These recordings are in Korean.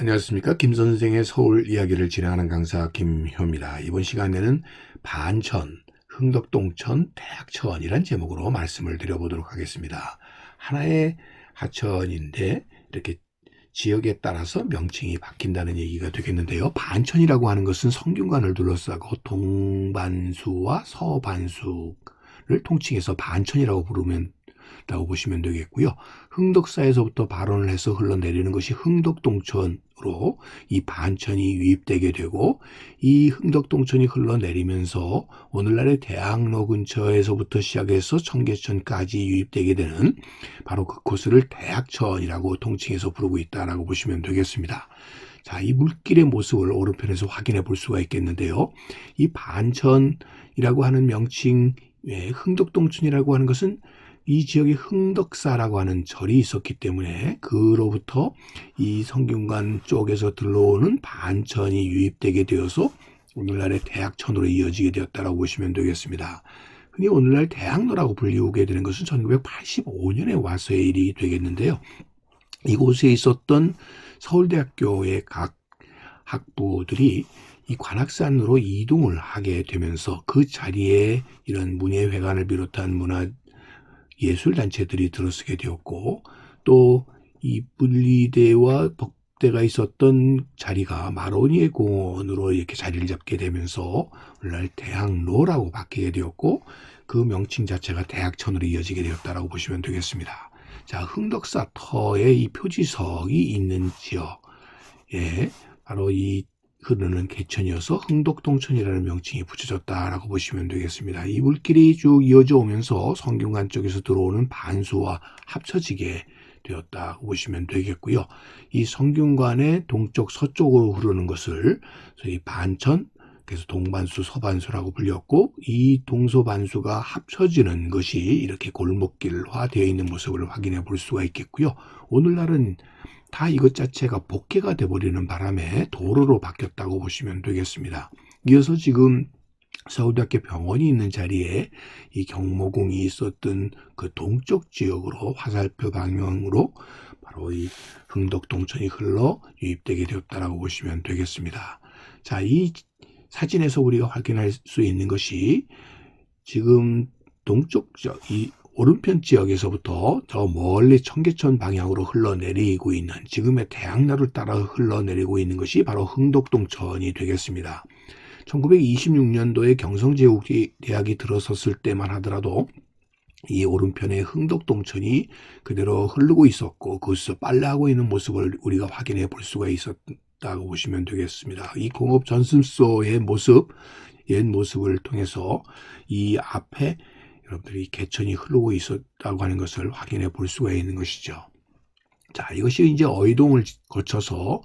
안녕하십니까. 김 선생의 서울 이야기를 진행하는 강사 김효입니다. 이번 시간에는 반천, 흥덕동천, 대학천이란 제목으로 말씀을 드려보도록 하겠습니다. 하나의 하천인데 이렇게 지역에 따라서 명칭이 바뀐다는 얘기가 되겠는데요. 반천이라고 하는 것은 성균관을 둘러싸고 동반수와 서반수를 통칭해서 반천이라고 부르면 라고 보시면 되겠고요. 흥덕사에서부터 발원을 해서 흘러내리는 것이 흥덕동천으로 이 반천이 유입되게 되고 이 흥덕동천이 흘러내리면서 오늘날의 대학로 근처에서부터 시작해서 청계천까지 유입되게 되는 바로 그 코스를 대학천이라고 통칭해서 부르고 있다라고 보시면 되겠습니다. 자, 이 물길의 모습을 오른편에서 확인해 볼 수가 있겠는데요. 이 반천이라고 하는 명칭 외에 흥덕동천이라고 하는 것은 이 지역에 흥덕사라고 하는 절이 있었기 때문에 그로부터 이 성균관 쪽에서 들러오는 반천이 유입되게 되어서 오늘날의 대학천으로 이어지게 되었다고 보시면 되겠습니다. 흔히 오늘날 대학로라고 불리우게 되는 것은 1985년에 와서의 일이 되겠는데요. 이곳에 있었던 서울대학교의 각 학부들이 이 관악산으로 이동을 하게 되면서 그 자리에 이런 문예회관을 비롯한 문화 예술단체들이 들어서게 되었고 또 이 분리대와 법대가 있었던 자리가 마로니에 공원으로 이렇게 자리를 잡게 되면서 오늘날 대학로라고 바뀌게 되었고 그 명칭 자체가 대학천으로 이어지게 되었다라고 보시면 되겠습니다. 자, 흥덕사 터의 이 표지석이 있는 지역에 바로 이 흐르는 개천이어서 흥덕동천이라는 명칭이 붙여졌다라고 보시면 되겠습니다. 이 물길이 쭉 이어져 오면서 성균관 쪽에서 들어오는 반수와 합쳐지게 되었다고 보시면 되겠고요. 이 성균관의 동쪽 서쪽으로 흐르는 것을 저희 반천 그래서 동반수, 서반수라고 불렸고 이 동서반수가 합쳐지는 것이 이렇게 골목길화 되어 있는 모습을 확인해 볼 수가 있겠고요. 오늘날은 다 이것 자체가 복개가 돼버리는 바람에 도로로 바뀌었다고 보시면 되겠습니다. 이어서 지금 서울대학교 병원이 있는 자리에 이 경모궁이 있었던 그 동쪽 지역으로 화살표 방향으로 바로 이 흥덕동천이 흘러 유입되게 되었다라고 보시면 되겠습니다. 자, 이 사진에서 우리가 확인할 수 있는 것이 지금 동쪽 이 오른편 지역에서부터 저 멀리 청계천 방향으로 흘러내리고 있는 지금의 대학로를 따라 흘러내리고 있는 것이 바로 흥덕동천이 되겠습니다. 1926년도에 경성제국대학이 들어섰을 때만 하더라도 이 오른편에 흥덕동천이 그대로 흐르고 있었고 그것을 빨래하고 있는 모습을 우리가 확인해 볼 수가 있었 다고 보시면 되겠습니다. 이 공업 전승소의 모습, 옛 모습을 통해서 이 앞에 여러분들이 개천이 흐르고 있었다고 하는 것을 확인해 볼 수가 있는 것이죠. 자, 이것이 이제 어이동을 거쳐서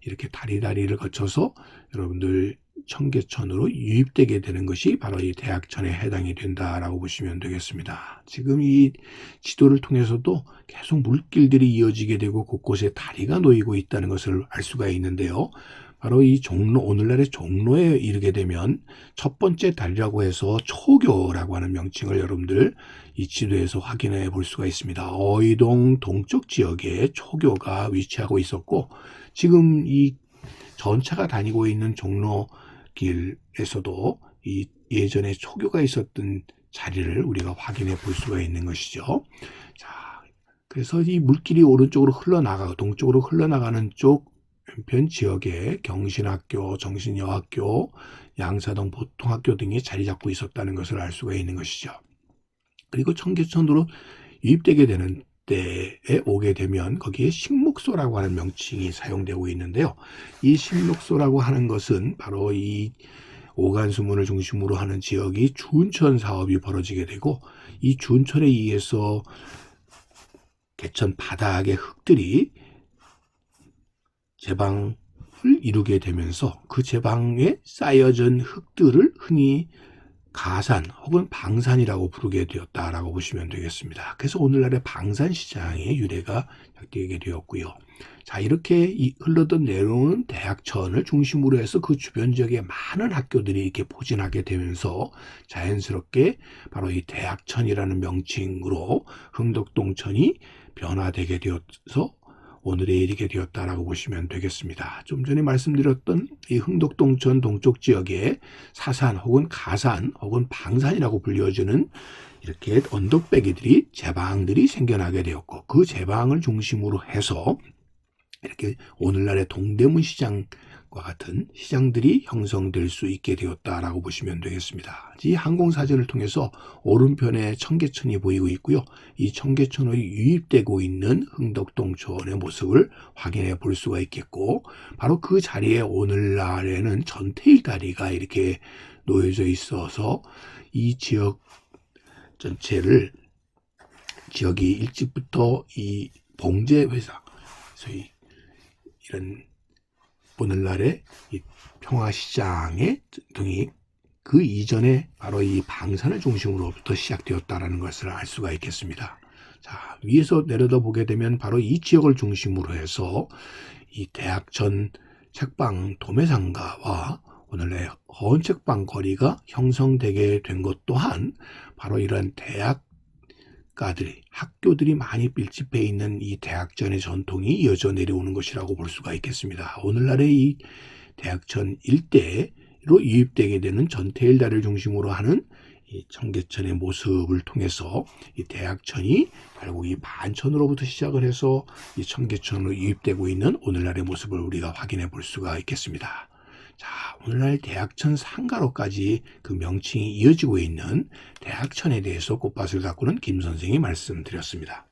이렇게 다리다리를 거쳐서 여러분들 청계천으로 유입되게 되는 것이 바로 이 대학천에 해당이 된다라고 보시면 되겠습니다. 지금 이 지도를 통해서도 계속 물길들이 이어지게 되고 곳곳에 다리가 놓이고 있다는 것을 알 수가 있는데요. 바로 이 종로, 오늘날의 종로에 이르게 되면 첫 번째 다리라고 해서 초교라고 하는 명칭을 여러분들 이 지도에서 확인해 볼 수가 있습니다. 어이동 동쪽 지역에 초교가 위치하고 있었고 지금 이 전차가 다니고 있는 종로 길에서도 이 예전에 초교가 있었던 자리를 우리가 확인해 볼 수가 있는 것이죠. 자, 그래서 이 물길이 오른쪽으로 흘러나가고 동쪽으로 흘러나가는 쪽 왼편 지역에 경신학교, 정신여학교, 양사동 보통학교 등이 자리 잡고 있었다는 것을 알 수가 있는 것이죠. 그리고 청계천으로 유입되게 되는 때에 오게 되면 거기에 식목소라고 하는 명칭이 사용되고 있는데요. 이 식목소라고 하는 것은 바로 이 오간수문을 중심으로 하는 지역이 준천 사업이 벌어지게 되고 이 준천에 의해서 개천 바닥의 흙들이 제방을 이루게 되면서 그 제방에 쌓여진 흙들을 흔히 가산 혹은 방산이라고 부르게 되었다라고 보시면 되겠습니다. 그래서 오늘날의 방산 시장의 유래가 되게 되었고요. 자 이렇게 흘러던 내려오는 대학천을 중심으로 해서 그 주변 지역에 많은 학교들이 이렇게 포진하게 되면서 자연스럽게 바로 이 대학천이라는 명칭으로 흥덕동천이 변화되게 되어서 오늘에 이르게 되었다라고 보시면 되겠습니다. 좀 전에 말씀드렸던 이 흥덕동천 동쪽 지역에 사산 혹은 가산 혹은 방산이라고 불려지는 이렇게 언덕배기들이 제방들이 생겨나게 되었고 그 제방을 중심으로 해서 이렇게 오늘날의 동대문 시장 과 같은 시장들이 형성될 수 있게 되었다라고 보시면 되겠습니다. 이 항공사진을 통해서 오른편에 청계천이 보이고 있고요. 이 청계천의 유입되고 있는 흥덕동천의 모습을 확인해 볼 수가 있겠고 바로 그 자리에 오늘날에는 전태일 다리가 이렇게 놓여져 있어서 이 지역 전체를 지역이 일찍부터 이 봉제 회사 소위 이런 오늘날의 이 평화시장의 등이 그 이전에 바로 이 방산을 중심으로부터 시작되었다라는 것을 알 수가 있겠습니다. 자, 위에서 내려다 보게 되면 바로 이 지역을 중심으로 해서 이 대학전 책방 도매상가와 오늘의 허언책방 거리가 형성되게 된 것 또한 바로 이런 대학 가들이 학교들이 많이 밀집해 있는 이 대학전의 전통이 이어져 내려오는 것이라고 볼 수가 있겠습니다. 오늘날의 이 대학천 일대로 유입되게 되는 전태일다를 중심으로 하는 이 청계천의 모습을 통해서 이 대학천이 결국 이 반천으로부터 시작을 해서 이 청계천으로 유입되고 있는 오늘날의 모습을 우리가 확인해 볼 수가 있겠습니다. 자, 오늘날 대학천 상가로까지 그 명칭이 이어지고 있는 대학천에 대해서 꽃밭을 가꾸는 김 선생이 말씀드렸습니다.